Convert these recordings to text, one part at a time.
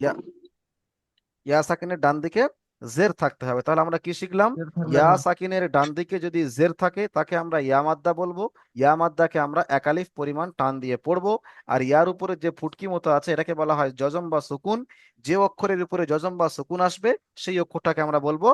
ইয়া ইয়া সাকিনের ডান দিকে জের থাকতে হবে। তাহলে আমরা কি শিখলাম? ইয়া সাকিনের ডান দিকে যদি জের থাকে তাকে আমরা ইয়া মাদ্দা বলব। ইয়া মাদ্দাকে আমরা একালিফ পরিমাণ টান দিয়ে পড়ব। আর ইয়ার উপরে যে ফুটকি মতো আছে এটাকে বলা হয় জজম বা সুকুন। যে অক্ষরের উপরে জজম বা সুকুন আসবে সেই অক্ষরটাকে আমরা বলব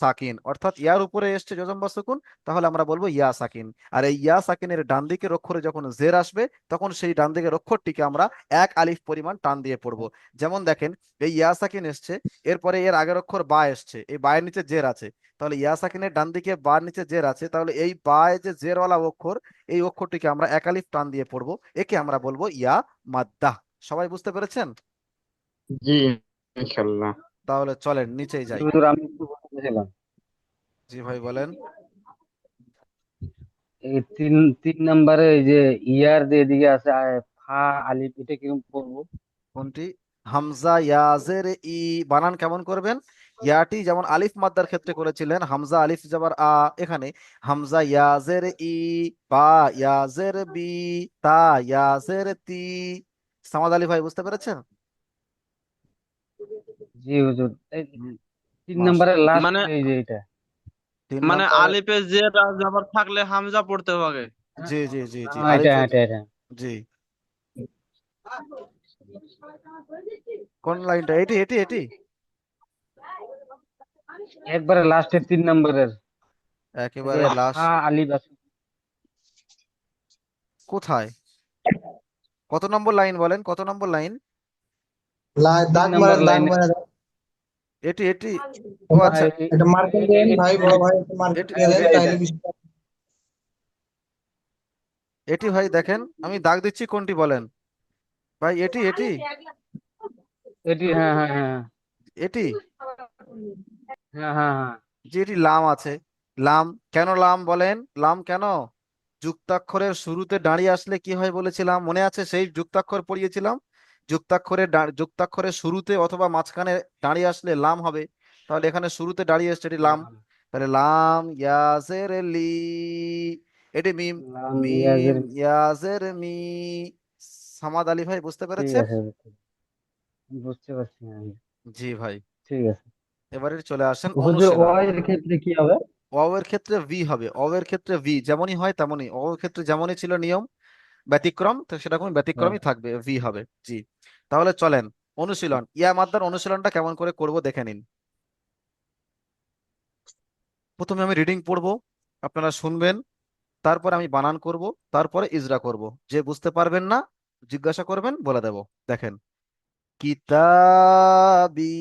সাকিন। অর্থাৎ ইয়ার উপরে এসছে জজম বা সুকুন তাহলে আমরা বলব ইয়া সাকিন। আর এই ইয়া সাকিনের ডান দিকের অক্ষরে যখন জের আসবে তখন সেই ডান দিকের অক্ষরটিকে আমরা এক আলিফ পরিমাণ টান দিয়ে পড়ব। যেমন দেখেন এই ইয়া সাকিন এসছে এরপরে এর আগের অক্ষর বা এসছে এই বায়ের নিচে জের আছে। তাহলে ইয়া সাকিনের ডান দিকে বার নিচে জের আছে তাহলে এই বায় যে জেরওয়ালা অক্ষর এই অক্ষরটিকে আমরা একালিফ টান দিয়ে পড়ব। একে আমরা বলব ইয়া মাদ্দা। সবাই বুঝতে পেরেছেন? জি ইনশাল্লাহ তাহলে চলেন নিচেই যাই। আমি একটু বলতে জি ভাই বলেন। এই তিন তিন নম্বরে এই যে ইয়ার যে এদিকে আছে ফা আলিফ এটা কীরকম পড়ব? কোনটি? হামজা ইয়াজের ই বানান কেমন করবেন? ইয়াটি যেমন আলিফ মাদ্দার ক্ষেত্রে করেছিলেন হামজা আলিফ যাবার আ এখানে হামজা ইয়াজের ই বা ইয়াজের বি তা ইয়াজের তি। সামাদ আলী ভাই বুঝতে পেরেছেন? জি হুজুর। তিন নম্বরের লাস্ট মানে এই যে এটা মানে আলিফে জের থাকলে হামজা পড়তে হবে। জি জি জি জি হ্যাঁ, এটা এটা এটা। জি। কোন লাইনটা? এটি এটি এটি। একবারে লাস্টের তিন নম্বরের। একেবারে লাস্ট আলিফ আছে কোথায়? কত নম্বর লাইন বলেন? কত নম্বর লাইন দাগ মারা দাগ লাইনে মারা এটি এটি। ও আচ্ছা। এটা মার্কিং দেন ভাই বড় ভাই একটু মার্কিং এটি দিয়ে দেন এটা- তাইলে এটি ভাই দেখেন আমি দাগ দিচ্ছি কোনটি বলেন? ভাই এটি এটি। এটি হ্যাঁ হ্যাঁ হ্যাঁ। এটি। হ্যাঁ হ্যাঁ হ্যাঁ। যে এটি লাম আছে। লাম কেন লাম বলেন? লাম কেন? যুক্তাক্ষরের শুরুতে দাঁড়িয়ে আসলে কি হয় বলেছিলাম? মনে আছে? সেই যুক্তাক্ষর পড়িয়েছিলাম। যুক্তাক্ষরের যুক্তাক্ষরের শুরুতে অথবা মাঝখানে দাঁড়িয়ে আসলে লাম হবে। তাহলে এখানে শুরুতে দাঁড়িয়ে এসছে এটি লাম। তাহলে লাম ইয়াজের লি। এটি মিম মিম ইয়াজের মি। সামাদ আলী ভাই বুঝতে পেরেছেন? বুঝতে পারছি। জি ভাই। ঠিক আছে। এবারে চলে আসেন অনুশীলন। ক্ষেত্রে কি হবে? অওয়ের ক্ষেত্রে ভি হবে অওয়ের ক্ষেত্রে ভি যেমনই হয় তেমনই। অওয়ের ক্ষেত্রে যেমনই ছিল নিয়ম ব্যতিক্রম তো সেরকম ব্যতিক্রমই থাকবে ভি হবে জি। তাহলে চলেন অনুশীলন। ইয়া মাদ্দার অনুশীলনটা কেমন করে করব দেখে নিন। প্রথমে আমি রিডিং পড়ব আপনারা শুনবেন তারপরে আমি বানান করব তারপরে ইজরা করব। যে বুঝতে পারবেন না জিজ্ঞাসা করবেন বলে দেব। দেখেন কিতাবি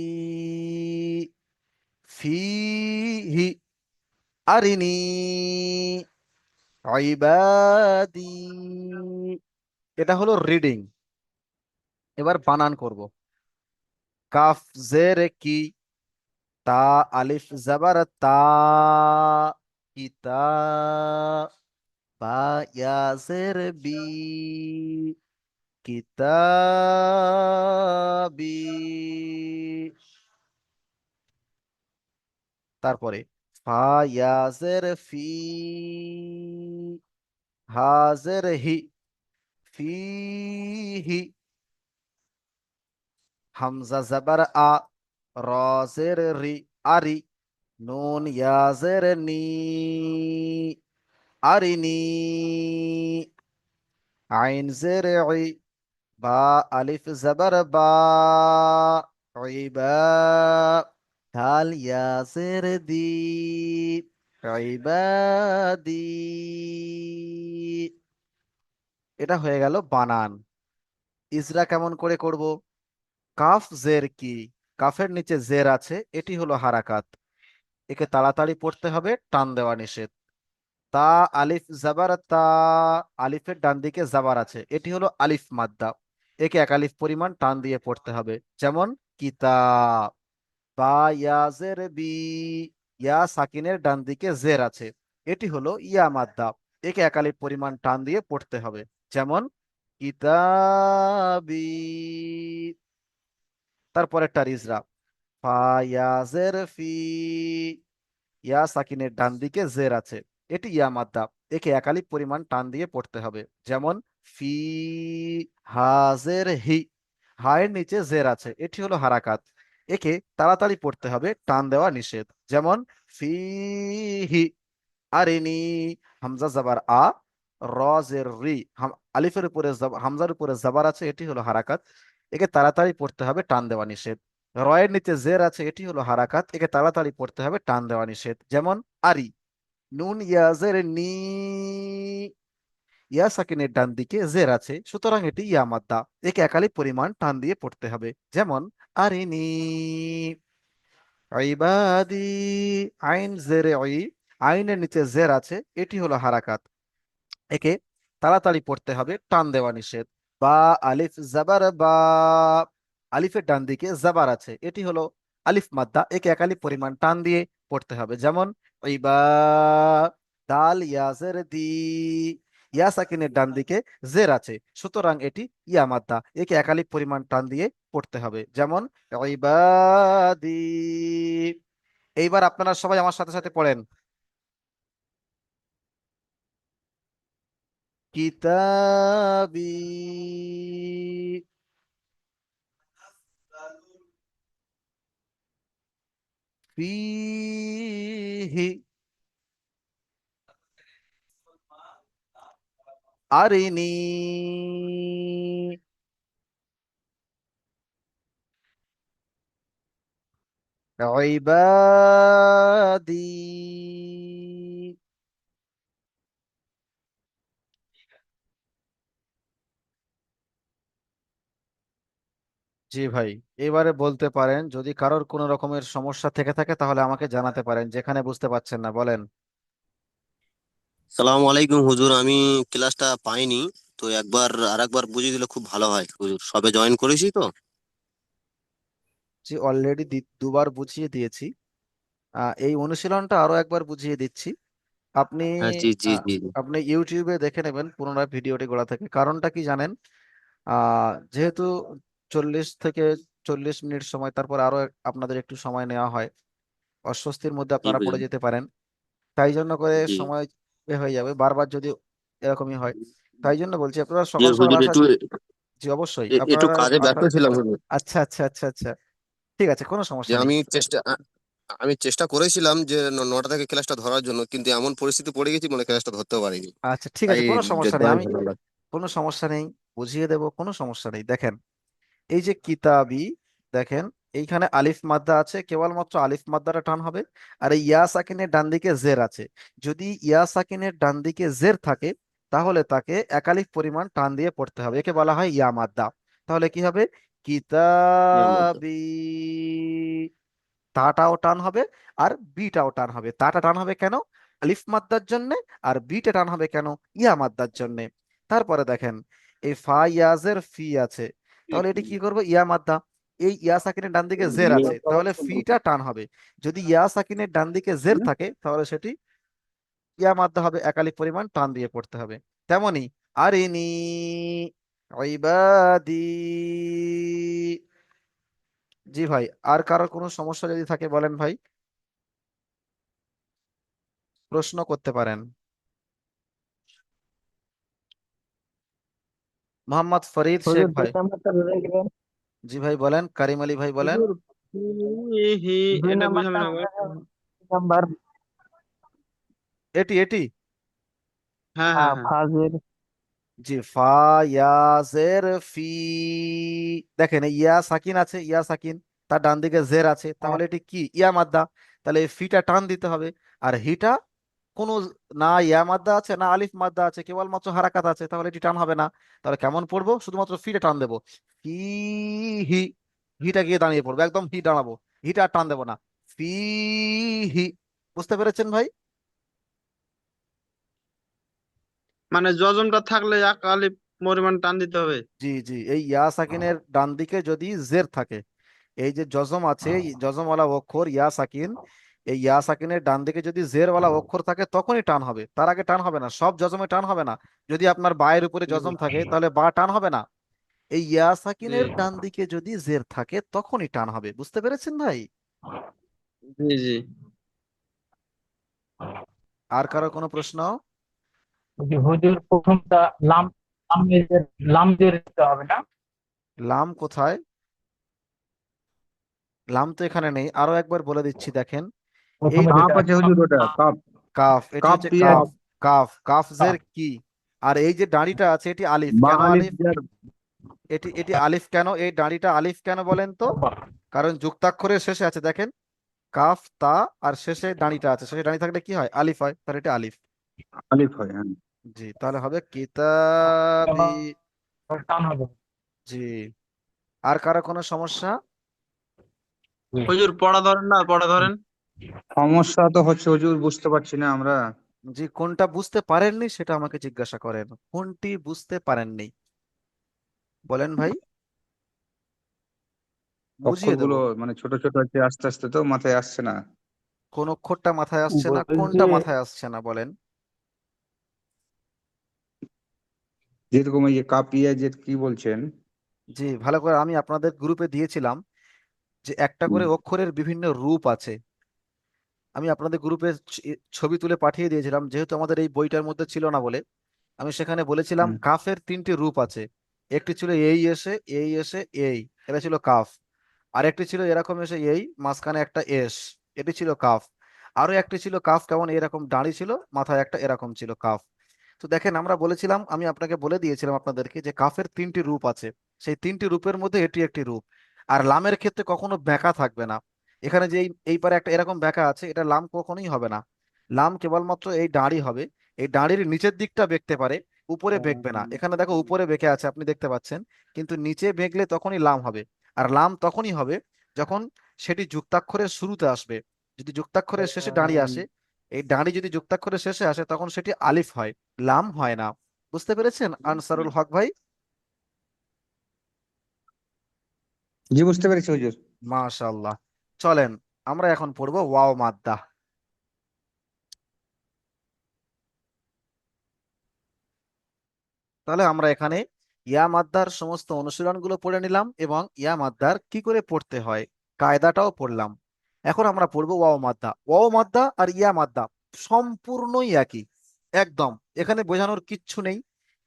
ফিহি আরিনি ইবাদি এটা হলো রিডিং এবার বানান করব। কাফ, জের, কি, তা, আলিফ, জবর, তা কিতা বা, ইয়া, জের, বি, কিতাবি। তারপরে ফা ইয়া জের ফি হাজের হি ফিহি হামজা জবর আ, রজের রি, আরি, নুন ইয়াজের নি আরিনি আইন জের ই, বা আলিফ জবর বা ইবা দাল ইয়াজের দি ইবাদি এটা হয়ে গেল বানান। ইজরা কেমন করে করব? কাফ জের কি? কাফের নিচে জের আছে, এটি হলো হারাকাত। একে তাড়াতাড়ি পড়তে হবে, টান দেওয়া নিষেধ। তা, আলিফ, জাবার, তা, আলিফের ডান দিকে জাবার আছে, এটি হলো আলিফ মাদ্দা। একে এক আলিফ পরিমাণ টান দিয়ে পড়তে হবে। যেমন কিতাব। বা সাকিনের ডান দিকে জের আছে। এটি হলো ইয়া মাদ্দা। একে এক আলিফ পরিমাণ টান দিয়ে পড়তে হবে। যেমন, কিতাবি। তারপরেরটা রিজরা। ফা ইয়া সাকিনের ডান দিকে জের আছে। এটি ইয়া মাদ্দা। একে পরিমাণ টান দিয়ে পড়তে হবে। যেমন, ফি হাজের হি। হায়ের নিচে জের আছে। এটি হলো হারাকাত। একে তাড়াতাড়ি পড়তে হবে, টান দেওয়া নিষেধ। যেমন, ফিহি, আরিনি, হামজা জাবার আ র জের রি আলিফের উপরে হামজার উপরে জাবার আছে, এটি হলো হারাকাত। একে তাড়াতাড়ি পড়তে হবে, টান দেওয়া নিষেধ। রয়ের নিচে জের আছে, এটি হলো হারাকাত। একে তাড়াতাড়ি পড়তে হবে, টান দেওয়া নিষেধ। যেমন, আরি, নুন ইয়াজের নি ইয়া সাকিনের ডান দিকে জের আছে, সুতরাং এটি ইয়া মাদ্দা একে একালি পরিমাণ টান দিয়ে পড়তে হবে। যেমন, আরিনি ইবাদি আইন জেরে ই আইনের নিচে জের আছে, এটি হলো হারাকাত। একে তাড়াতাড়ি পড়তে হবে, টান দেওয়া নিষেধ। বা, আলিফ জাবার বা, আলিফের ডান দিকে জাবার আছে, এটি হলো আলিফ মাদ্দা। একে একালি পরিমাণ টান দিয়ে পড়তে হবে। যেমন ইবা দাল ইয়াজের দি ইয়া সাকিনের ডান দিকে জের আছে, সুতরাং এটি ইয়া মাদ্দা একে একালি পরিমাণ টান দিয়ে পড়তে হবে। যেমন এইবার আপনারা সবাই আমার সাথে সাথে পড়েন। কিতাবি। ফিহি। আরিনি ইবাদি জি ভাই, এবারে বলতে পারেন, যদি কারোর কোনো রকমের সমস্যা থেকে থাকে, তাহলে আমাকে জানাতে পারেন, যেখানে বুঝতে পারছেন না, বলেন। সালাম আলাইকুম হুজুর আমি ক্লাসটা পাইনি তো একবার আর একবার বুঝিয়ে দিলে খুব ভালো হয় হুজুর। সবে জয়েন করেছি তো? জি অলরেডি দুবার বুঝিয়ে দিয়েছি। আহ, এই অনুশীলনটা আরও একবার বুঝিয়ে দিচ্ছি। আপনি হ্যাঁ জি জি আহ, জি জি। আপনি ইউটিউবে দেখে নেবেন পুনরায় ভিডিওটি গোড়া থেকে। কারণটা কি জানেন? আহ যেহেতু চল্লিশ থেকে চল্লিশ মিনিট সময় তারপর আরও এক- আপনাদের একটু সময় নেওয়া হয়। অস্বস্তির মধ্যে জি আপনারা পড়ে যেতে পারেন। তাই জন্য করে জি। সময় হয়ে যাবে বারবার যদি এরকমই হয়। তাই জন্য বলছি আপনারা সকাল সকাল হুজুর আসা একটু জি অবশ্যই। একটু আপনারা কাজে ব্যস্ত আসা ছিলাম হুজুর। আচ্ছা আচ্ছা আচ্ছা আচ্ছা। ঠিক আছে কোনো যে সমস্যা নেই। আমি চেষ্টা আ- আমি চেষ্টা করেছিলাম যে ন- নটা থেকে ক্লাসটা ধরার জন্য কিন্তু এমন পরিস্থিতি পড়ে গেছি মানে ক্লাসটা ধরতে পারিনি। আচ্ছা ঠিক তাই আছে কোনো সমস্যা নেই। আমি করলাম কোনো সমস্যা নেই বুঝিয়ে দেব কোনো সমস্যা নেই। দেখেন এই যে কিতাবি দেখেন এইখানে আলিফ মাদ্দা আছে, কেবলমাত্র আলিফ মাদ্দাটা টান হবে। আর এই ইয়া সাকিনের ডান দিকে জের আছে। যদি ইয়া সাকিনের ডান দিকে জের থাকে, তাহলে তাকে একালিফ পরিমাণ টান দিয়ে পড়তে হবে। একে বলা হয় ইয়া মাদ্দা। তাহলে কি হবে? কিতাবি তাটাও টান হবে আর বিটাও টান হবে। তাটা টান হবে কেন? আলিফ মাদ্দার জন্য আর বিটা টান হবে কেন? ইয়া মাদ্দার জন্য। তারপরে দেখেন এই ফা ইয়াজের ফি আছে। তাহলে এটি কি করব? ইয়া মাদ্দা। এই ইয়া সাকিনের ডান দিকে জের আছে তাহলে ফিটা টান হবে। যদি ইয়া সাকিনের ডান দিকে জের থাকে তাহলে সেটি ইয়া মাদ্দা হবে একালিক পরিমাণ টান দিয়ে পড়তে হবে। তেমনি আরিনি ইবাদি। জি ভাই আর কারও কোনো সমস্যা যদি থাকে বলেন ভাই? প্রশ্ন করতে পারেন। মোহাম্মদ ফরিদ শেখ ভাই। জি ভাই বলেন কারিম আলী ভাই বলেন। এটা বুঝলাম না নাম্বার এটি এটি? হ্যাঁ হ্যাঁ হ্যাঁ। ফাজের। জি ফা ইয়াজের ফি। দেখেন ইয়া সাকিন আছে ইয়া সাকিন তার ডান দিকে জের আছে তাহলে এটি কি? ইয়া মাদ্দা। তাহলে ফিটা টান দিতে হবে আর হিটা কোনো না ইয়া মাদ্দা আছে না আলিফ মাদ্দা আছে কেবলমাত্র হারাকাত আছে তাহলে এটি টান হবে না। তাহলে কেমন পড়ব? শুধুমাত্র ফিটা টান দেবো। ফি হি হিটা গিয়ে দাঁড়িয়ে পড়বে একদম হি দাঁড়াবো। হিটা আর টান দেবো না। ফি হি। বুঝতে পেরেছেন ভাই? মানে যজমটা থাকলে এক আলিফ পরিমাণ টান দিতে হবে। জি জি। এই ইয়া সাকিনের ডান দিকে যদি জের থাকে এই যে জজম আছে জজমওয়ালা অক্ষর ইয়া সাকিন এই ইয়া সাকিনের ডান দিকে যদি জেরওয়ালা অক্ষর থাকে তখনই টান হবে। তার আগে টান হবে না। সব জজমে টান হবে না। যদি আপনার বায়ের উপরে জজম থাকে তাহলে বা টান হবে না। এই ইয়া সাকিনের ডান দিকে যদি জের থাকে তখনই টান হবে। বুঝতে পেরেছেন ভাই? জি জি। আর কারও কোনো প্রশ্ন? হুজুর প্রথমটা লাম লামের লাম দিয়ে দিতে হবে না? লাম কোথায়? লাম তো এখানে নেই। আরও একবার বলে দিচ্ছি দেখেন। কাপ আছে হুজুর ওটা। কাফ এটি কাফ হচ্ছে দিয়ে কাফ কাফ কাফ। জের কি? আর এই যে দাঁড়িটা আছে এটি আলিফ। বা কেন আলিফ আলিফ? যার এটি এটি আলিফ কেন? এই দাঁড়িটা আলিফ কেন বলেন তো? কারণ যুক্তাক্ষরের শেষে আছে দেখেন। কাফ তা আর শেষে দাঁড়িটা আছে। শেষে দাঁড়ি থাকলে কি হয়? আলিফ হয় তাহলে এটা আলিফ। আলিফ হয় হ্যাঁ। জি তাহলে হবে কিতাবি জি। আর কারও কোনো সমস্যা? হুজুর পড়া ধরেন না পড়া ধরেন। সমস্যা তো হচ্ছে হুজুর বুঝতে পারছি না আমরা। জি কোনটা বুঝতে পারেননি সেটা আমাকে জিজ্ঞাসা করেন। কোনটি বুঝতে পারেননি? বলেন ভাই। বুঝিয়ে অক্ষরগুলো মানে ছোট ছোট আছে আস্তে আস্তে তো মাথায় আসছে না। কোন অক্ষরটা মাথায় আসছে না বলছি কোনটা মাথায় আসছে না বলেন। যেরকম এই যে কাপিয়া যে কি বলছেন? জি ভালো করে আমি আপনাদের গ্রুপে দিয়েছিলাম যে একটা করে হুম। অক্ষরের বিভিন্ন রূপ আছে। আমি আপনাদের গ্রুপে ছবি তুলে পাঠিয়ে দিয়েছিলাম। যেহেতু আমাদের এই বইটার মধ্যে ছিল না বলে আমি সেখানে বলেছিলাম কাফের তিনটি রূপ আছে। একটি ছিল এই এসে এই এসে এই। এটা ছিল কাফ। আর একটি ছিল এরকম এসে এই। মাঝখানে একটা এস। এটি ছিল কাফ। আরও একটি ছিল কাফ কেমন এরকম দাঁড়ি ছিল মাথায় একটা এরকম ছিল কাফ। তো দেখেন আমরা বলেছিলাম আমি আপনাকে বলে দিয়েছিলাম আপনাদেরকে যে কাফের তিনটি রূপ আছে। সেই তিনটি রূপের মধ্যে এটি একটি রূপ। আর লামের ক্ষেত্রে কখনো বেঁকা থাকবে না। এখানে যে এই পারে একটা এরকম বেঁকা আছে এটা লাম কখনোই হবে না। লাম কেবলমাত্র এই দাঁড়ি হবে। এই দাঁড়ির নিচের দিকটা বেঁকতে পারে উপরে বেঁকবে না। এখানে দেখো উপরে বেঁকে আছে আপনি দেখতে পাচ্ছেন। কিন্তু নিচে বেঁকলে তখনই লাম হবে। আর লাম তখনই হবে যখন সেটি যুক্তাক্ষরের শুরুতে আসবে। যদি যুক্তাক্ষরের শেষে দাঁড়িয়ে আসে এই দাঁড়ি যদি যুক্তাক্ষরের শেষে আসে তখন সেটি আলিফ হয় লাম হয় না। বুঝতে পেরেছেন আনসারুল হক ভাই? জি বুঝতে পেরেছি হুজুর। মাশাআল্লাহ। চলেন, আমরা এখন পড়ব ওয়াও মাদ্দা। তাহলে আমরা এখানে ইয়া মাদ্দার সমস্ত অনুশীলনগুলো পড়ে নিলাম এবং ইয়া মাদ্দার কি করে পড়তে হয়, কায়দাটাও পড়লাম। এখন আমরা পড়ব ওয়াও মাদ্দা। ওয়াও মাদ্দা আর ইয়া মাদ্দা সম্পূর্ণই একই, একদম। এখানে বোঝানোর কিচ্ছু নেই।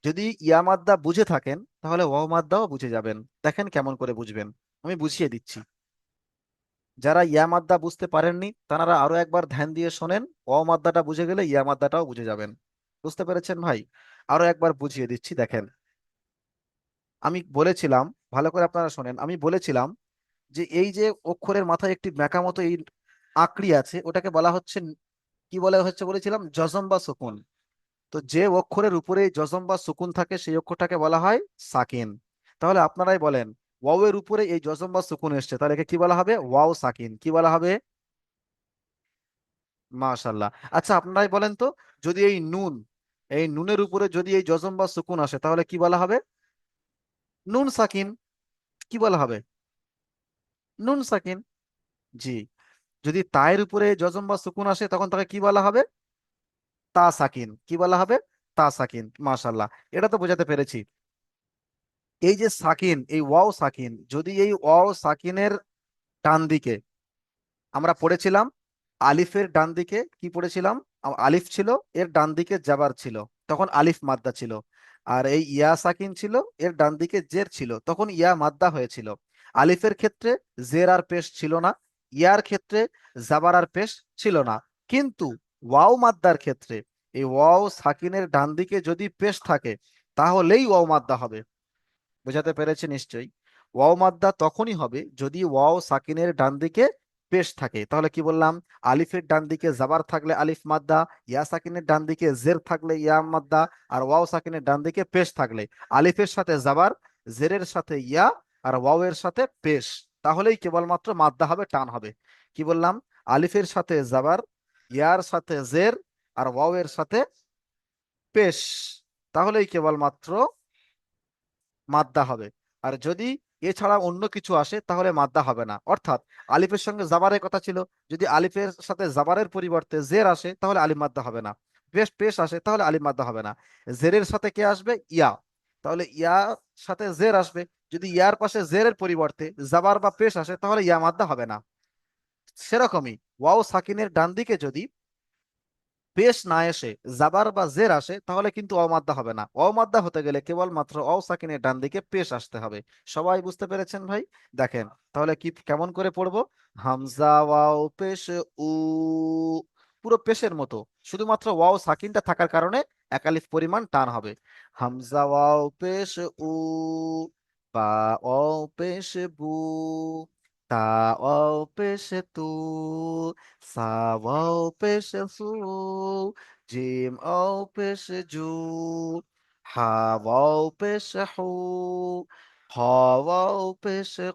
যদি ইয়া মাদ্দা বুঝে থাকেন, তাহলে ওয়াও মাদ্দাও বুঝে যাবেন। দেখেন কেমন করে বুঝবেন। আমি বুঝিয়ে দিচ্ছি। যারা ইয়া মাদ্দা বুঝতে পারেননি, তারা আরও একবার ধ্যান দিয়ে শোনেন। অ মাদ্দাটা বুঝে গেলে ইয়া মাদ্দাটাও বুঝে যাবেন। বুঝতে পেরেছেন ভাই? আরও একবার বুঝিয়ে দিচ্ছি, দেখেন। আমি বলেছিলাম, ভালো করে আপনারা শোনেন, আমি বলেছিলাম যে এই যে অক্ষরের মাথায় একটি মেকা মতো এই আঁকড়ি আছে, ওটাকে বলা হচ্ছে কি বলা হচ্ছে বলেছিলাম? জজম বা সুকুন। তো যে অক্ষরের উপরে জজম বা সুকুন থাকে, সেই অক্ষরটাকে বলা হয় সাকিন। তাহলে আপনারাই বলেন ওয়াও এর উপরে এই জজম বা সুকুন এসছে, তাহলে একে কি বলা হবে? ওয়াও সাকিন। কি বলা হবে? মাশাল্লাহ আচ্ছা আপনারাই বলেন তো, যদি এই নুন, এই নুনের উপরে যদি এই জজম বা সুকুন আসে, তাহলে কি বলা হবে? নুন সাকিন। কি বলা হবে? নুন সাকিন। জি। যদি তায়ের উপরে জজম বা সুকুন আসে, তখন তাকে কি বলা হবে? তা সাকিন। কি বলা হবে? তা সাকিন। মাশাল্লাহ এটা তো বোঝাতে পেরেছি। এই যে সাকিন, এই ওয়াও সাকিন, যদি এই ওয়াও সাকিনের ডান দিকে আমরা পড়েছিলাম, আলিফের ডান দিকে কি পড়েছিলাম? আলিফ ছিল, এর ডান দিকে জাবার ছিল, তখন আলিফ মাদ্দা ছিল। আর এই ইয়া সাকিন ছিল, এর ডান দিকে জের ছিল, তখন ইয়া মাদ্দা হয়েছিল। আলিফের ক্ষেত্রে জের আর পেশ ছিল না, ইয়ার ক্ষেত্রে জাবার আর পেশ ছিল না। কিন্তু ওয়াও মাদ্দার ক্ষেত্রে এই ওয়াও সাকিনের ডান দিকে যদি পেশ থাকে, তাহলেই ওয়াও মাদ্দা হবে। বোঝাতে পেরেছে নিশ্চয়ই। ওয়াও মাদ্দা তখনই হবে যদি ওয়াও সাকিনের ডান দিকে পেশ থাকে। তাহলে কি বললাম? আলিফের ডান দিকে জাবার থাকলে আলিফ মাদ্দা, ইয়া সাকিনের ডান দিকে জের থাকলে ইয়া মাদ্দা আর ওয়াও সাকিনের ডান দিকে পেশ থাকলে আলিফের সাথে জাবার, জেরের সাথে ইয়া আর ওয়াও এর সাথে পেশ। তাহলেই কেবলমাত্র মাদ্দা হবে, টান হবে। কি বললাম? আলিফের সাথে জাবার, ইয়ার সাথে জের আর ওয়াও এর সাথে পেশ। তাহলেই কেবলমাত্র মাদ্দা হবে। আর যদি এছাড়া অন্য কিছু আসে, তাহলে মাদ্দা হবে না। অর্থাৎ আলিফের সঙ্গে জাবারের কথা ছিল, যদি আলিফের সাথে জাবারের পরিবর্তে জের আসে, তাহলে আলিফ মাদ্দা হবে না। পেশ পেশ আসে, তাহলে আলিম মাদ্দা হবে না। জেরের সাথে কে আসবে? ইয়া। তাহলে ইয়ার সাথে জের আসবে। যদি ইয়ার পাশে জেরের পরিবর্তে জাবার বা পেশ আসে, তাহলে ইয়া মাদ্দা হবে না। সেরকমই। ওয়াও সাকিনের ডান দিকে যদি পেশ না এসে জাবার বা জের আসে, তাহলে কিন্তু অমাদ্দা হবে না। অমাদ্দা হতে গেলে কেবলমাত্র অ সাকিনের ডান দিকে পেশ আসতে হবে। সবাই বুঝতে পেরেছেন ভাই? দেখেন, তাহলে কি, কেমন করে পড়ব? হামজা, ওয়াও, পেশ, উ, পুরো পেশের মতো। শুধুমাত্র ওয়াও সাকিনটা থাকার কারণে একালিফ পরিমাণ টান হবে। হামজা, ওয়াও, পেশ, উ, বা ও পেশ, বু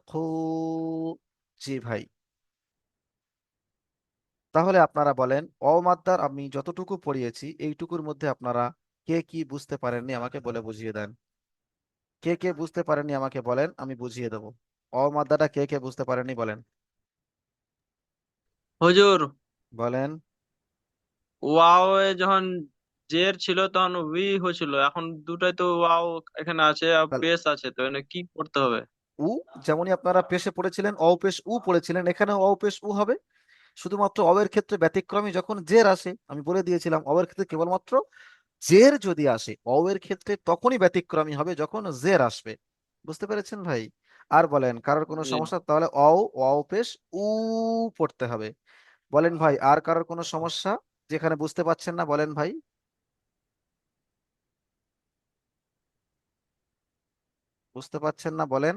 খু জি ভাই। তাহলে আপনারা বলেন অমাদ্দার আমি যতটুকু পড়িয়েছি, এইটুকুর মধ্যে আপনারা কে কি বুঝতে পারেননি আমাকে বলে বুঝিয়ে দেন। কে কে বুঝতে পারেননি আমাকে বলেন, আমি বুঝিয়ে দেবো। অমাদ্দাটা কে কে বুঝতে পারেনি বলেন। হুজুর। বলেন। ওয়াও এ যখন জের ছিল তখন উই হয়েছিল এখন দুটাই তো ওয়াও এখানে আছে আর তাহলে- পেশ আছে তো এখানে কি করতে হবে? উ যেমনই আপনারা পেশে পড়েছিলেন অ পেশ উ পড়েছিলেন এখানে অ পেশ উ হবে। শুধুমাত্র অবের ক্ষেত্রে ব্যতিক্রমী যখন জের আসে আমি বলে দিয়েছিলাম অবের ক্ষেত্রে কেবলমাত্র জের যদি আসে অবের ক্ষেত্রে তখনই ব্যতিক্রমী হবে যখন জের আসবে। বুঝতে পেরেছেন ভাই? আর বলেন কারোর কোনো সমস্যা তাহলে অ অ পেশ উ পড়তে হবে। বলেন ভাই আর কারোর কোনো সমস্যা যেখানে বুঝতে পারছেন না বলেন ভাই। বুঝতে পারছেন না বলেন।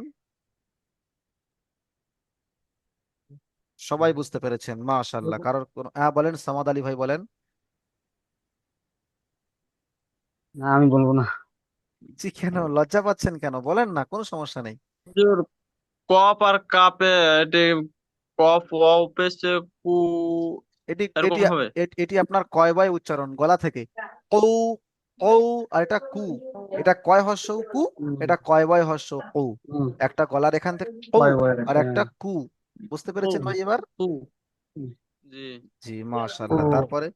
সবাই বুঝতে পেরেছেন মাশাআল্লাহ কারোর কোনো হ্যাঁ বলেন সামাদ আলী ভাই বলেন। না আমি বলব না। জি কেন? লজ্জা পাচ্ছেন কেন? বলেন না কোনো সমস্যা নেই। হুজুর কপ আর কাপে এটি কফ ওয়াও পেশ কু এটি এরকম এটি হবে? এটি আপনার কয় বয় উচ্চারণ? গলা থেকে। কৌ কৌ আর এটা কু। এটা কয় হর্ষ কু? এটা কয় বয় হর্ষ কৌ। হুম, একটা গলার এখান থেকে কৌ। আর একটা। কু। বুঝতে পেরেছেন ভাই এবার? কু। জি। জি মাশাআল্লাহ। তারপরে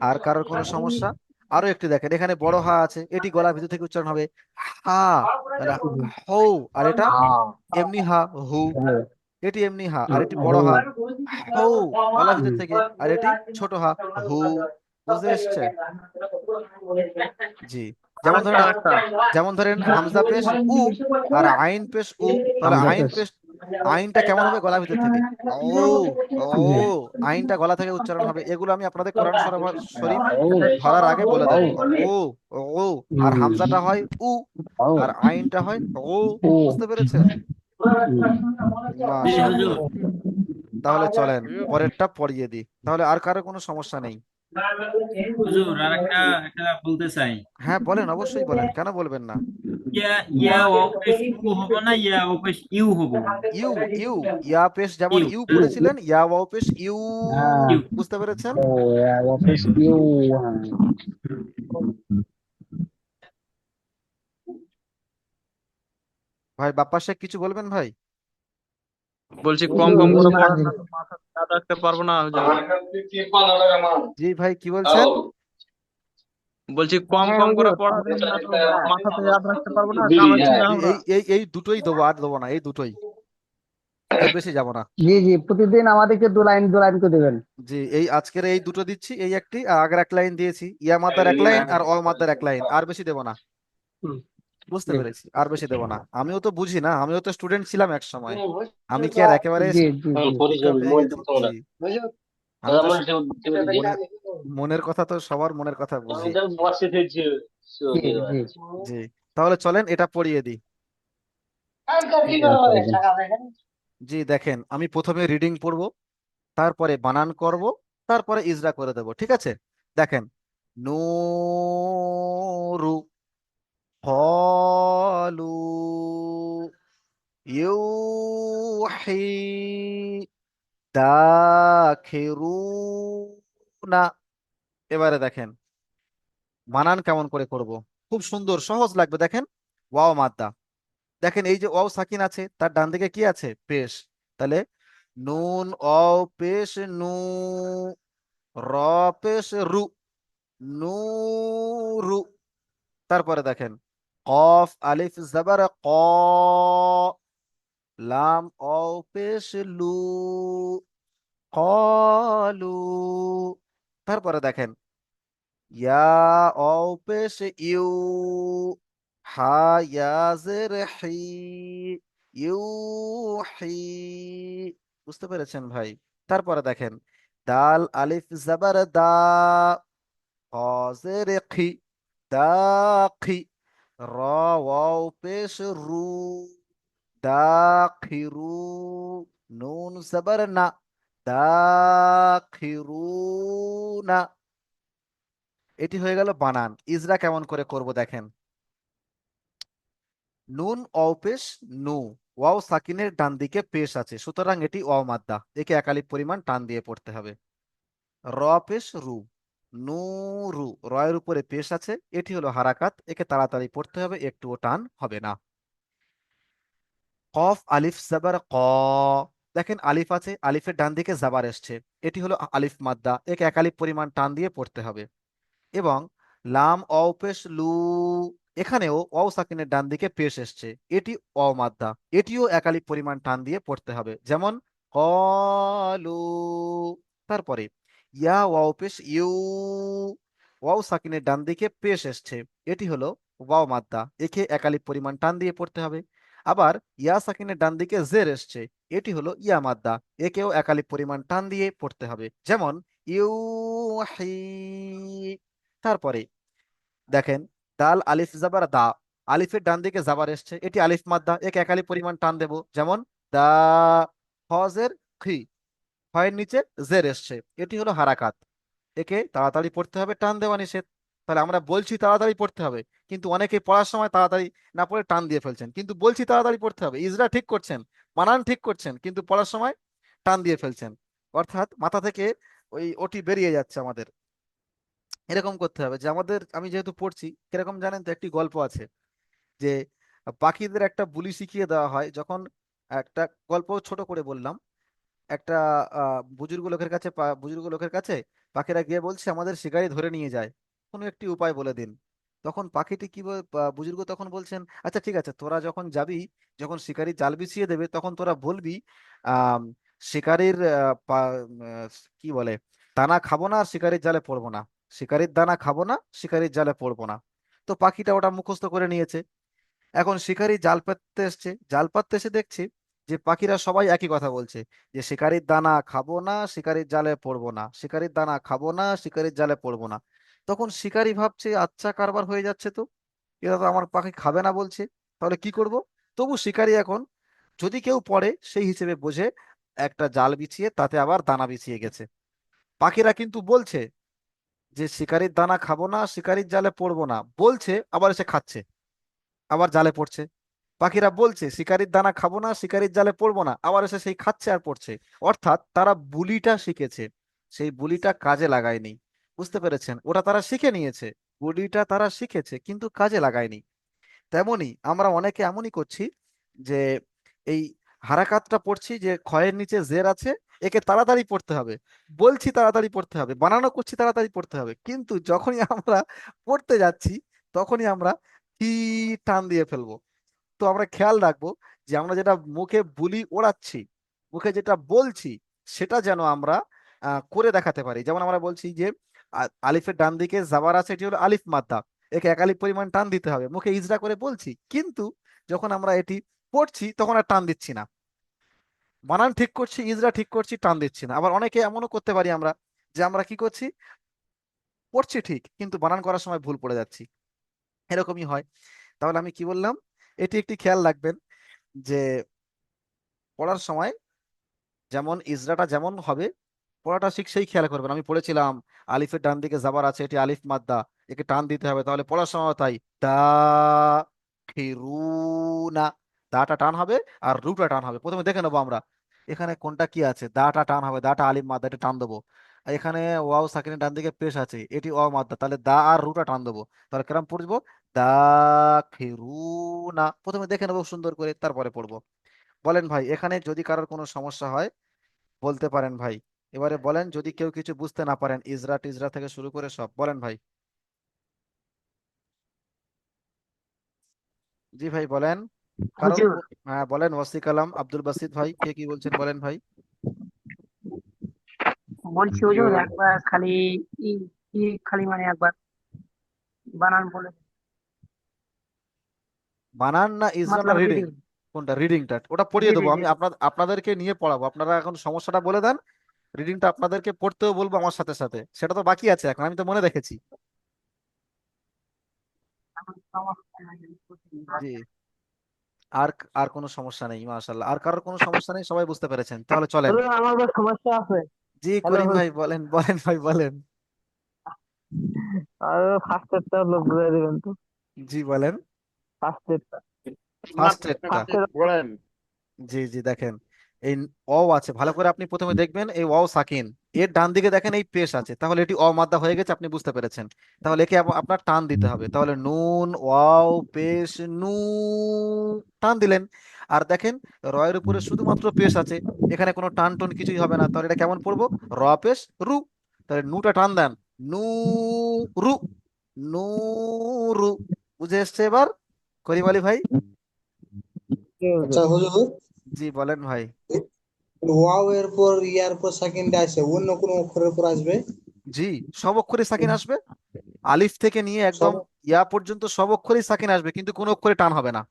আর কারোর কোনো সমস্যা? আরও একটি দেখেন এখানে বড় হা আছে এটি গলার ভিতর থেকে উচ্চারণ হবে হা হৌ আর এটা এমনি হা হু এটি এমনি হা আর এটি বড় হা হৌ গলার ভিতর থেকে আর এটি ছোট হা হু বুঝতে এসছে জি যেমন ধরেন আরেকটা যেমন ধরেন হামজা পেশ উ আর আইন পেশ উ তাহলে আইন পেশ। আইনটা কেমন হবে গলার ভিতর থেকে? ও ও আইনটা গলা থেকে উচ্চারণ হবে। এগুলো আমি আপনাদের কোরআন শরীফ ধরার আগে বলে দেবো। ও ও আর হামজাটা হয় উ আর আইনটা হয় ও ও। বুঝতে পেরেছেন? তাহলে চলেন পরেরটা পড়িয়ে দিই। তাহলে আর কারও কোনো সমস্যা নেই। হুজুর আর একটা একটা বলতে চাই। হ্যাঁ বলেন অবশ্যই বলেন কেন বলবেন না? ইয়া ইয়া অপেশ ইউ হব না ইয়া অপেশ ইউ হব? ইউ ইউ ইয়া পেশ যেমন ইউ, ইউ ইউ। পড়েছিলেন ইয়া ওয়াও পেশ ইউ। হ্যাঁ। বুঝতে পেরেছেন? ও, office view, হ্যাঁ। ভাই বাপ্পা শেখ কিছু বলবেন ভাই? বলছি কম কম করে মাথা রাখতে পারব না জি ভাই কি বলছেন? বলছি কম হ্যাঁ, কম করে মাথাতে ইয়াদ রাখতে পারব না আমরা। এই এই এই দুটোই দেবো আর দেবো না এই দুটোই। বেশি যাব না। জি জি প্রতিদিন আমাদেরকে দু লাইন দু লাইন করে দেবেন। জি এই আজকের এই দুটো দিচ্ছি এই একটি আর আগের এক লাইন দিয়েছি। ইয়া মাদ্দার এক লাইন আর অ মাদ্দার এক লাইন আর বেশি দেবো না। হুম। বুঝতে পেরেছি আর বেশি দেবো না। আমিও তো বুঝি না আমিও তো স্টুডেন্ট ছিলাম এক সময় আমি কি আর একেবারে জি জি হয়ে গেছি? জি। আমি তো মনে- মনের কথা তো সবার মনের কথা বুঝি। জি জি জি। তাহলে চলেন এটা পড়িয়ে দিই। জি দেখেন আমি প্রথমে রিডিং পড়ব তারপরে বানান করব তারপরে ইজরা করে দেব ঠিক আছে? দেখেন নূরু কলু ইউহি দাখিরুনা এবারে দেখেন, মানান কেমন করে করব? খুব সুন্দর, সহজ লাগবে, দেখেন, ওয়াও মাদ্দা। দেখেন, এই যে ওয়াও সাকিন আছে, তার ডান দিকে কি আছে? পেশ। তাহলে নুন অ পেশ, নু, র, পেশ, রু, নু, রু। তারপরে দেখেন কফ আলিফ জবর ক লাম অ পেশ লু কলু তারপরে দেখেন ইয়া অও পেশ ইউ হা ইয়া জের হি ইউ হি বুঝতে পেরেছেন ভাই? তারপরে দেখেন, দাল আলিফ জাবার দা. খ জের খি। র পেশ রু দাখিরু নুন জবর না দাখিরুনা এটি হয়ে গেল বানান। ইজরা কেমন করে করব দেখেন। নুন অও পেশ নু। ওয়াও সাকিনের ডান দিকে পেশ আছে। সুতরাং এটি অ একে একালিপ পরিমাণ টান দিয়ে পড়তে হবে। র, পেশ, রু। নু রু রয়ের উপরে পেশ আছে, এটি হলো হারাকাত, একে তাড়াতাড়ি পড়তে হবে, একটুও টান হবে না। কফ, আলিফ, জাবার, ক। দেখেন আলিফ আছে, আলিফের ডান দিকে জাবার এসছে, এটি হলো আলিফ মাদ্দা, একে একালিপ পরিমাণ টান দিয়ে পড়তে হবে। এবং লাম, অও পেশ, লু, এখানেও অও সাকিনের ডান দিকে পেশ এসছে, এটি অ মাদ্দা, এটিও একালিপ পরিমাণ টান দিয়ে পড়তে হবে, যেমন কলু। তারপরে ইয়া ওয়াও পেশ ইউ, ওয়াও সাকিনের ডান দিকে পেশ এসছে। এটি হলো ওয়াও মাদ্দা, একে একালিপ পরিমাণ টান দিয়ে পড়তে হবে। আবার ইয়া সাকিনের ডান দিকে জের এসছে, এটি হলো ইয়া মাদ্দা, একেও একালিপ পরিমাণ টান দিয়ে পড়তে হবে। যেমন, ইউ তারপরে দেখেন, দাল আলিফ জাবার দা, আলিফের ডান দিকে জাবার এসছে, এটি আলিফ মাদ্দা, একে একালিপ পরিমাণ টান দেব। যেমন, দা, হজের খি হয়ের নিচে জের এসছে। এটি হলো হারাকাত। একে তাড়াতাড়ি পড়তে হবে, টান দেওয়া নিষেধ। তাহলে আমরা বলছি তাড়াতাড়ি পড়তে হবে, কিন্তু অনেকে পড়ার সময় তাড়াতাড়ি না পড়ে টান দিয়ে ফেলছেন। কিন্তু বলছি তাড়াতাড়ি পড়তে হবে, ইজরা ঠিক করছেন, মানান ঠিক করছেন, কিন্তু পড়ার সময় টান দিয়ে ফেলছেন। অর্থাৎ মাথা থেকে ওই ওটি বেরিয়ে যাচ্ছে আমাদের। এরকম করতে হবে যে আমাদের, আমি যেহেতু পড়ছি, কীরকম জানেন তো একটি গল্প আছে যে পাখিদের একটা বুলি শিখিয়ে দেওয়া হয়। যখন একটা গল্প ছোট করে বললাম একটা বুজুর্গ লোকের কাছে বুজুর্গ লোকের কাছে পাখিরা গিয়ে বলছে, আমাদের শিকারি ধরে নিয়ে যায়। কোনো একটি উপায় বলে দিন। তখন পাখিটি কি বুজুর্গ তখন বলছেন আচ্ছা ঠিক আছে, তোরা যখন যাবি, যখন শিকারি জাল বিছিয়ে দেবে, তখন তোরা বলবি আহ শিকারির কি বলে, দানা খাব না, আর শিকারির জালে পড়ব না। শিকারির দানা খাব না, শিকারির জালে পড়ব না। তো পাখিটা ওটা মুখস্থ করে নিয়েছে। এখন শিকারি জাল পাততে এসছে, জাল পাততে এসে দেখছি যে পাখিরা সবাই একই কথা বলছে, যে শিকারির দানা খাব না, শিকারির জালে পড়ব না, শিকারির দানা খাব না, শিকারির জালে পড়ব না। তখন শিকারি ভাবছে আচ্ছা কারবার হয়ে যাচ্ছে তো, এরা তো আমার পাখি খাবে না, বলছে। তাহলে কি করব? তবু শিকারি এখন, যদি কেউ পড়ে, সেই হিসেবে বোঝে, একটা জাল বিছিয়ে, তাতে আবার দানা বিছিয়ে গেছে। পাখিরা কিন্তু বলছে যে, শিকারির দানা খাব না, শিকারির জালে পড়ব না। বলছে, আবার এসে খাচ্ছে, আবার জালে পড়ছে। পাখিরা বলছে, শিকারির দানা খাব না, শিকারির জালে পড়ব না। আবার এসে সেই খাচ্ছে আর পড়ছে। অর্থাৎ তারা বুলিটা শিখেছে। সেই বুলিটা কাজে লাগায়নি। বুঝতে পেরেছেন? ওটা তারা শিখে নিয়েছে। বুলিটা তারা শিখেছে, কিন্তু কাজে লাগায়নি। তেমনি আমরা অনেকে এমনই করছি যে, এই হারাকাতটা পড়ছি যে, ক্ষয়ের নিচে জের আছে, একে তাড়াতাড়ি পড়তে হবে। বলছি তাড়াতাড়ি পড়তে হবে, বানানো করছি তাড়াতাড়ি পড়তে হবে, কিন্তু যখনই আমরা পড়তে যাচ্ছি, তখনই আমরা কি টান দিয়ে ফেলব। তো আমরা খেয়াল রাখব যে আমরা যেটা মুখে বুলি ওড়াচ্ছি, মুখে যেটা বলছি, সেটা যেন আমরা করে দেখাতে পারি। যেমন আমরা বলছি যে আলিফের ডান দিকে জাবার আছে, এটি হলো আলিফ মাদ্দা। একে এক আলিফ পরিমাণ টান দিতে হবে। মুখে ইজরা করে বলছি, কিন্তু যখন আমরা এটি পড়ছি, তখন আর টান দিচ্ছি না। বানান ঠিক করছি, ইজরা ঠিক করছি, টান দিচ্ছি না। আবার অনেকে এমনও করতে পারি আমরা যে, আমরা কি করছি? পড়ছি ঠিক, কিন্তু বানান করার সময় ভুল পড়ে যাচ্ছি। এরকমই হয়। তাহলে আমি কি বললাম? এটি একটি খেয়াল রাখবেন যে পড়ার সময় যেমন ইজরাটা যেমন হবে, পড়াটা ঠিক সেই খেয়াল করবেন। আমি পড়েছিলাম, আলিফের ডান দিকে জাবার আছে, এটি আলিফ মাদ্দা, একে টান দিতে হবে, তাহলে পড়ার সময় তাই দা দাটা টান হবে আর রুটা টান হবে। প্রথমে দেখে নেব আমরা, এখানে কোনটা কি আছে? দাটা টান হবে, দাটা আলিফ মাদ্দা, এটা টান দেবো। এখানে ওয়াও সাকিনের ডান দিকে পেশ আছে, এটি অ মাদ্দা, তাহলে দা আর রুটা টান দেবো। তাহলে কেরাম পড়ব? দাখিরুনা প্রথমে দেখে নেব সুন্দর করে তারপরে পড়ব। বলেন ভাই এখানে যদি কারোর কোনো সমস্যা হয় বলতে পারেন ভাই। এবারে বলেন যদি কেউ কিছু বুঝতে না পারেন ইজরা টিজরা থেকে শুরু করে সব বলেন ভাই। জি ভাই বলেন। কারণ হ্যাঁ বলেন ওয়াসিক আলম আব্দুল বাসিত ভাই কে কি বলছেন বলেন ভাই। বলছি হুজুর একবার খালি ই খালি মানে একবার বানান বলে। বানান না ইজরা না রিডিং কোনটা? রিডিংটা ওটা পড়িয়ে দেবো। আমি আপনার আপনাদেরকে নিয়ে পড়াবো। আপনারা এখন সমস্যাটা বলে দেন। রিডিংটা আপনাদেরকে পড়তেও বলব আমার সাথে সাথে। সেটা তো বাকি আছে এখন। আমি তো মনে রেখেছি। জি। আর আর কোনো সমস্যা নেই মাশাআল্লাহ। আর কারোর কোনো সমস্যা নেই? সবাই বুঝতে পেরেছেন। তাহলে চলেন। আমার সমস্যা আছে। জি করিম ভাই বলেন বলেন ভাই বলেন। আর ফার্স্ট হলো বুঝাই দিবেন তো। জি বলেন। ফার্স্ট এডটা ফার্স্ট এডটা ফার্স্ট জি জি দেখেন। এই অ আছে ভালো করে আপনি প্রথমে দেখবেন এই অ সাকিন। এর ডান দিকে দেখেন এই পেশ আছে তাহলে এটি অ মাদ্দা হয়ে গেছে আপনি বুঝতে পেরেছেন। তাহলে একে আপনার টান দিতে হবে। তাহলে নুন ওয়াও পেশ নু টান দিলেন। আর দেখেন রয়ের উপরে শুধুমাত্র পেশ আছে এখানে কোনো টান টন কিছুই হবে না। তাহলে এটা কেমন পড়ব? র পেশ রু। তাহলে নুটা টান দেন। নু রু। নু রু। বুঝে এসছে এবার? করিম আলী ভাই? আচ্ছা হুজুর জি বলেন ভাই। ওয়াও এর পর ইয়ার পর সেকেন্ডে আসে অন্য কোনো অক্ষরের পর আসবে? জি সব অক্ষরে সাকিন আসবে। আলিফ থেকে নিয়ে একদম ইয়া পর্যন্ত সব অক্ষরেই সাকিন আসবে কিন্তু কোন অক্ষরে টান হবে না।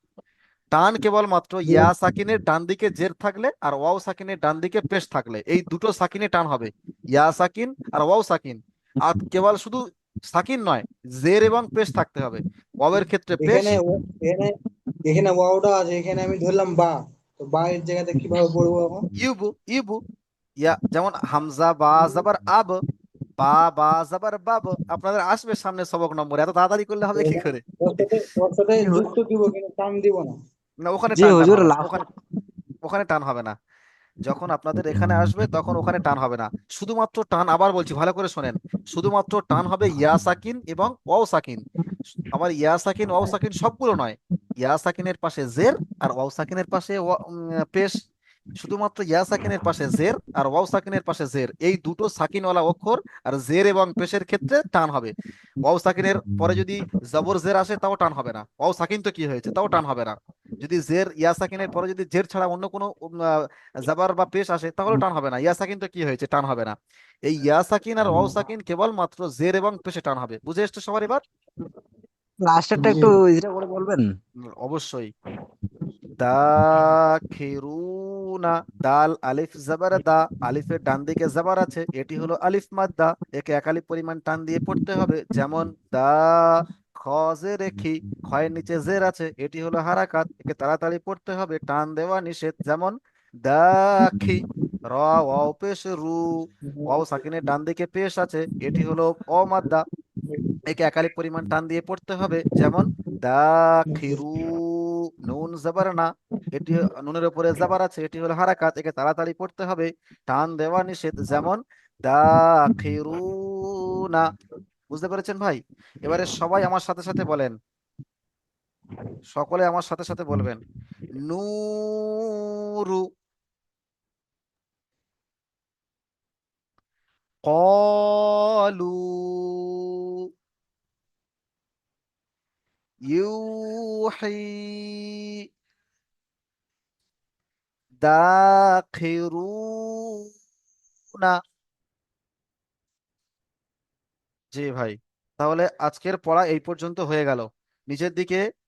টান কেবলমাত্র ইয়া সাকিনের ডান দিকে জের থাকলে আর ওয়াও সাকিনের ডান দিকে পেশ থাকলে এই দুটো সাকিনে টান হবে। ইয়া সাকিন আর ওয়াও সাকিন। আর কেবল শুধু সাকিন নয় জের এবং পেশ থাকতে হবে। ওয়াওয়ের ক্ষেত্রে পেশ। এখানে এখানে এখানে ওয়াওটা আছে এখানে আমি ধরলাম বা। তো বা এর জায়গাতে কীভাবে পড়ব এখন ইউবু ইউবু। ইয়া যেমন হামজা বা জাবার আব। বা বা জাবার বাব। আপনাদের আসবে সামনে সবক নম্বর। এত তাড়াতাড়ি করলে হবে কি করে? ওর সাথে যুক্ত দিব কিন্তু টান দিব না। না ওখানে টান ওখানে টান হবে না। যখন আপনাদের এখানে আসবে তখন ওখানে টান হবে না। শুধুমাত্র টান আবার বলছি, ভালো করে শোনেন। শুধুমাত্র টান হবে ইয়াসাকিন এবং ওয়াও সাকিন। আবার ইয়া সাকিন, ওয়াও সাকিন সবগুলো নয়। ইয়াসাকিনের পাশে জের আর ওয়াও সাকিনের পাশে পেশ। শুধুমাত্র ইয়া সাকিনের পাশে জের আর ওয়াও সাকিনের পাশে জের। এই দুটো সাকিনওয়ালা অক্ষর আর জের এবং পেশের ক্ষেত্রে টান হবে। ওয়াও সাকিনের পরে যদি জবর জের আসে তাও টান হবে না। ওয়াও সাকিন তো কি হয়েছে? তাও টান হবে না। যদি জের ইয়া সাকিনের পরে যদি জের ছাড়া অন্য কোনো আহ, জাবার বা পেশ আসে তাহলে টান হবে না। ইয়া সাকিন তো কি হয়েছে? টান হবে না। এই ইয়া সাকিন আর ওয়াও সাকিন কেবলমাত্র জের এবং পেশে টান হবে। বুঝে এসছে সবার এবার? লাস্টেরটা একটু করে বলবেন? অবশ্যই। দাখিরুনা দাল, আলিফ, জাবার, দা, আলিফের ডান দিকে জাবার আছে, এটি হলো আলিফ মাদ্দা, একে একালিফ পরিমাণ টান দিয়ে পড়তে হবে, যেমন দা, খ, জে রেখি খয়ের নিচে জের আছে, এটি হলো হারাকাত, একে তাড়াতাড়ি পড়তে হবে, টান দেওয়া নিষেধ, যেমন দাখি র, ওয়াও, পেশ, রু, ওয়াও, সাকিনের ডান দিকে পেশ আছে, এটি হলো অমাদ্দা একে একালিক পরিমাণ টান দিয়ে পড়তে হবে, যেমন দাখিরু নুন জাবার না এটি নুনের উপরে জাবার আছে এটি হলো হারাকাত একে তাড়াতাড়ি পড়তে হবে। টান দেওয়া নিষেধ যেমন দাখিরুনা বুঝতে পেরেছেন ভাই? এবারে সবাই আমার সাথে সাথে বলেন। সকলে আমার সাথে সাথে বলবেন। নুরু কলু يوحي দাখিরুনা জি ভাই তাহলে আজকের পড়া এই পর্যন্ত হয়ে গেল নিচের দিকে